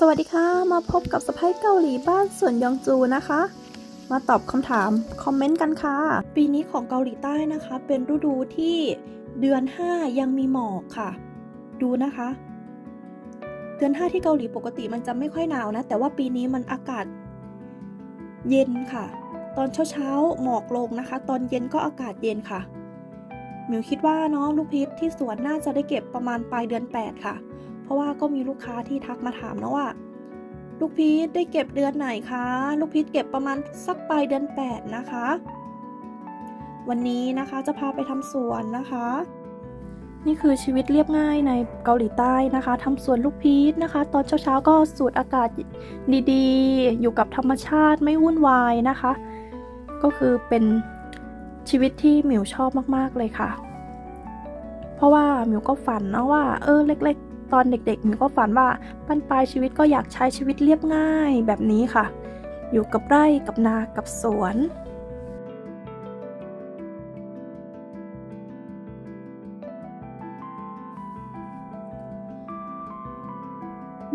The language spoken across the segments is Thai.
สวัสดีค่ะ มาพบกับสไปเกาหลีบ้านสวนยองจูนะคะ มาตอบคำถาม คอมเมนต์กันค่ะ ปีนี้ของเกาหลีใต้นะคะ เป็นฤดูที่เดือน 5 ยังมีหมอกค่ะ ดูนะคะ เดือน 5 ที่เกาหลีปกติมันจะไม่ค่อยหนาวนะ แต่ว่าปีนี้มันอากาศ เย็นค่ะ ตอนเช้าๆหมอกลงนะคะ ตอนเย็นก็อากาศเย็นค่ะมิวคิดว่าน้องลูกพีชที่สวนน่าจะได้เก็บประมาณปลายเดือน 8 ค่ะ เพราะว่าก็มีลูกค้าที่ทักมาถามนะว่า ลูกพีชได้เก็บเดือนไหนคะ ลูกพีชเก็บประมาณสักปลายเดือน 8 นะคะ วันนี้นะคะจะพาไปทำสวนนะคะ นี่คือชีวิตเรียบง่ายในเกาหลีใต้นะคะทำสวนลูกพีชนะคะ ตอนเช้าๆก็สูดอากาศดีๆ อยู่กับธรรมชาติไม่วุ่นวายนะคะ ก็คือเป็นชีวิตที่หมิวชอบมากๆเลยค่ะ เพราะว่าหมิวก็ฝันนะว่า เออเล็ก ๆ ตอนเด็กๆหมิวก็ฝันว่าปั้นปลายชีวิตก็อยากใช้ชีวิตเรียบง่ายแบบนี้ค่ะ อยู่กับไร่กับนากับสวน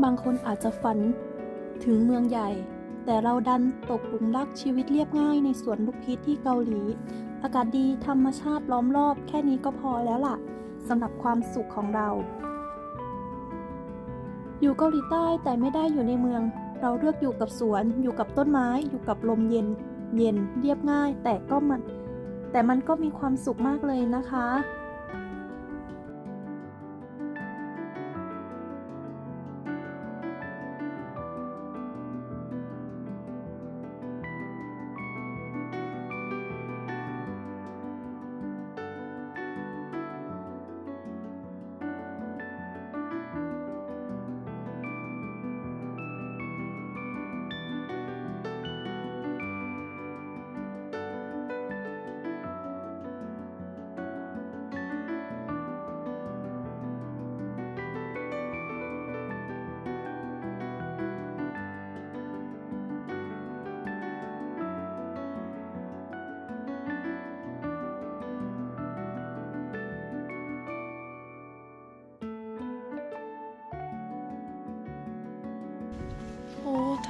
บางคนอาจจะฝันถึงเมืองใหญ่ แต่เราดันตกหลุมรักชีวิตเรียบง่ายในสวนลูกพีชที่เกาหลี อากาศดีธรรมชาติล้อมรอบแค่นี้ก็พอแล้วล่ะสำหรับความสุขของเรา อยู่เกาหลีใต้แต่ไม่ได้อยู่ในเมือง เราเลือกอยู่กับสวน อยู่กับต้นไม้ อยู่กับลมเย็น เย็นเรียบง่าย แต่ก็มัน แต่มันก็มีความสุขมากเลยนะคะ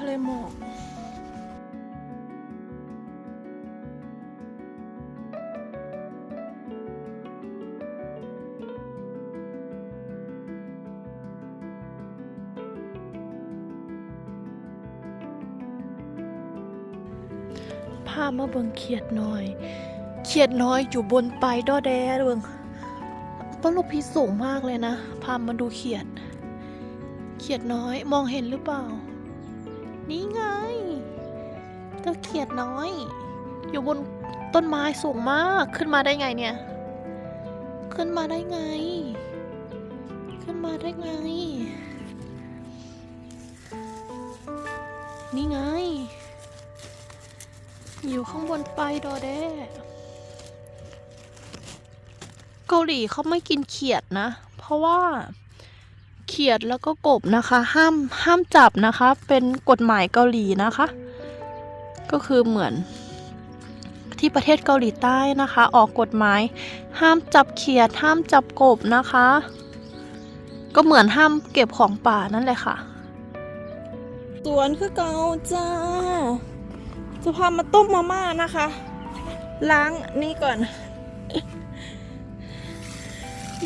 ะเลหมอกพามาเบิ่งเขียดน้อย เขียดน้อยอยู่บนปลายดอแดเบิ่งต้นลูกพีสูงมากเลยนะ พามาดูเขียด เขียดน้อยมองเห็นหรือเปล่า นี่ไงเจ้าเขียดน้อย อยู่บนต้นไม้สูงมากขึ้นมาได้ไงเนี่ย ขึ้นมาได้ไง ขึ้นมาได้ไง นี่ไง อยู่ข้างบนไปดอแดเกาหลีเขาไม่กินเขียดนะ เพราะว่า เขียดแล้วก็กบนะคะ ห้ามห้ามจับนะคะ เป็นกฎหมายเกาหลีนะคะ ก็คือเหมือนที่ประเทศเกาหลีใต้นะคะ ออกกฎหมาย ห้ามจับเขียด ห้ามจับกบนะคะ ก็เหมือนห้ามเก็บของป่านั่นแหละค่ะสวนคือเกาจ้าจะพามาต้มมาม่านะคะ ล้างนี่ก่อน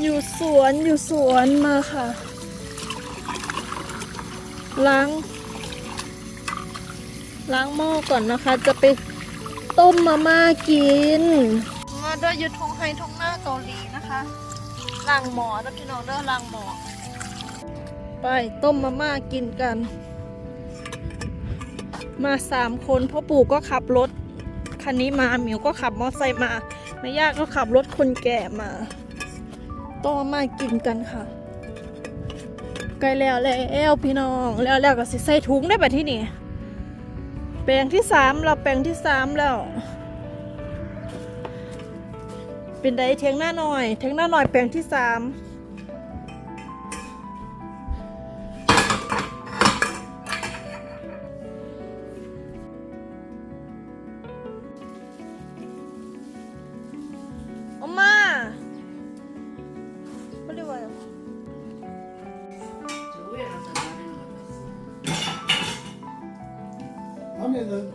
อยู่สวนอยู่สวนมาค่ะ ล้าง ล้างหม้อก่อนนะคะ จะไปต้มมาม่ากิน มาด้วยยูทงไฮทงหน้าเกาหลีนะคะล้างหมอแล้วพี่น้องเด้อล้างหมอ ไปต้มมาม่ากินกัน มาสามคนพ่อปู่ก็ขับรถคันนี้มาหมิวก็ขับมอไซค์มาแม่ย่าก็ขับรถคนแก่มา ต้องมามากินกันค่ะ ใกล้แล้วแล้วพี่น้องแล้วแล้วก็สิใส่ถุงได้แบบที่นี่แปลงที่สามเราแปลงที่สามแล้ว เป็นไดเทียงหน้าหน่อยเทียงหน้าหน่อยแปลงที่สาม เลย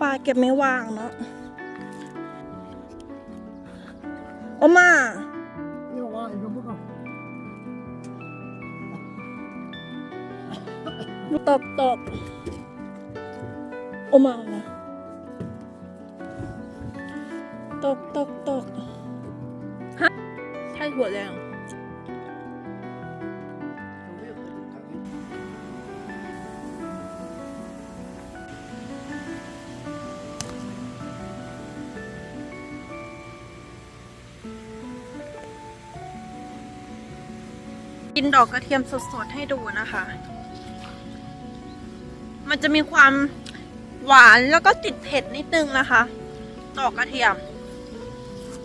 ปลาเก็บไม่วางเนาะโอมา ตกตกโอมานะตกตกตกฮะใช่หัวแดงกินดอกกระเทียมสดๆให้ดูนะคะ มันจะมีความหวานแล้วก็ติดเผ็ดนิดนึงนะคะดอกกระเทียม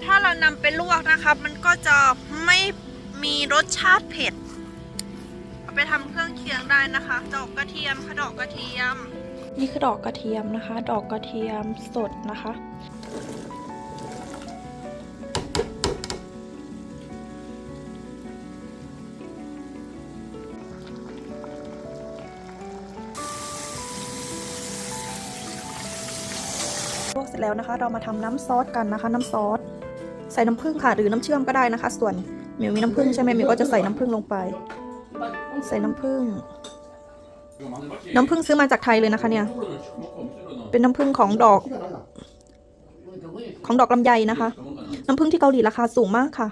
ถ้าเรานำไปลวกนะคะ มันก็จะไม่มีรสชาติเผ็ด เอาไปทำเครื่องเคียงได้นะคะ ดอกกระเทียมค่ะดอกกระเทียม นี่คือดอกกระเทียมนะคะ ดอกกระเทียมสดนะคะ ลวกเสร็จแล้วนะคะ เรามาทำน้ำซอสกันนะคะ น้ำซอสใส่น้ำผึ้งค่ะ หรือน้ำเชื่อมก็ได้นะคะ ส่วนเมียวมีน้ำผึ้งใช่ไหมเมียวก็จะใส่น้ำผึ้งลงไป ใส่น้ำผึ้งน้ำผึ้งซื้อมาจากไทยเลยนะคะเนี่ย เป็นน้ำผึ้งของดอก ของดอกลำไยนะคะ น้ำผึ้งที่เกาหลีราคาสูงมากค่ะ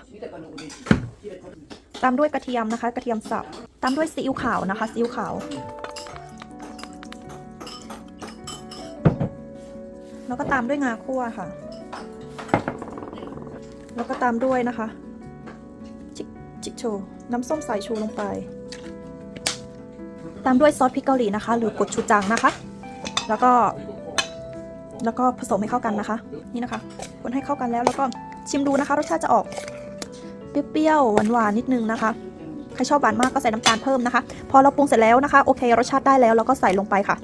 ตามด้วยกระเทียมนะคะ กระเทียมสับ ตามด้วยซีอิ๊วขาวนะคะซีอิ๊วขาว แล้วก็ตามด้วยงาคั่วค่ะ แล้วก็ตามด้วยนะคะ จิกจิกโชน้ำส้มสายชูลงไป ตามด้วยซอสพริกเกาหลีนะคะ หรือกดชูจังนะคะ แล้วก็ แล้วก็ผสมให้เข้ากันนะคะ นี่นะคะ คนให้เข้ากันแล้วแล้วก็ชิมดูนะคะ รสชาติจะออกเปรี้ยวๆหวานๆนิดนึงนะคะใครชอบหวานมากก็ใส่น้ำตาลเพิ่มนะคะ พอเราปรุงเสร็จแล้วนะคะโอเครสชาติได้แล้วเราก็ใส่ลงไปค่ะ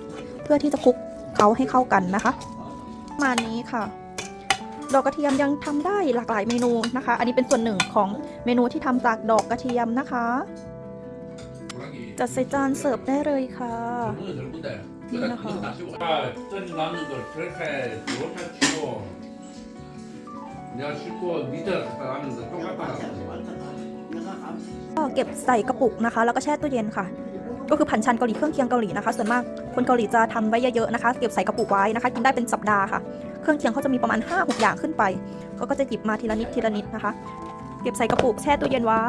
เพื่อที่จะคลุกเขาให้เข้ากันนะคะ ประมาณนี้ค่ะ ดอกกระเทียมยังทำได้หลากหลายเมนูนะคะ อันนี้เป็นส่วนหนึ่งของเมนูที่ทำจากดอกกระเทียมนะคะ จัดใส่จานเสิร์ฟได้เลยค่ะนี่นะคะก็เก็บใส่กระปุกนะคะ แล้วก็แช่ตู้เย็นค่ะ ก็คือผันชันเกาหลีเครื่องเคียงเกาหลีนะคะ ส่วนมากคนเกาหลีจะทำไว้เยอะๆนะคะ เก็บใส่กระปุกไว้นะคะ กินได้เป็นสัปดาห์ค่ะ เครื่องเคียงเขาจะมีประมาณ 5-6 อย่างขึ้นไป เขาก็จะหยิบมาทีละนิดทีละนิดนะคะ เก็บใส่กระปุกแช่ตู้เย็นไว้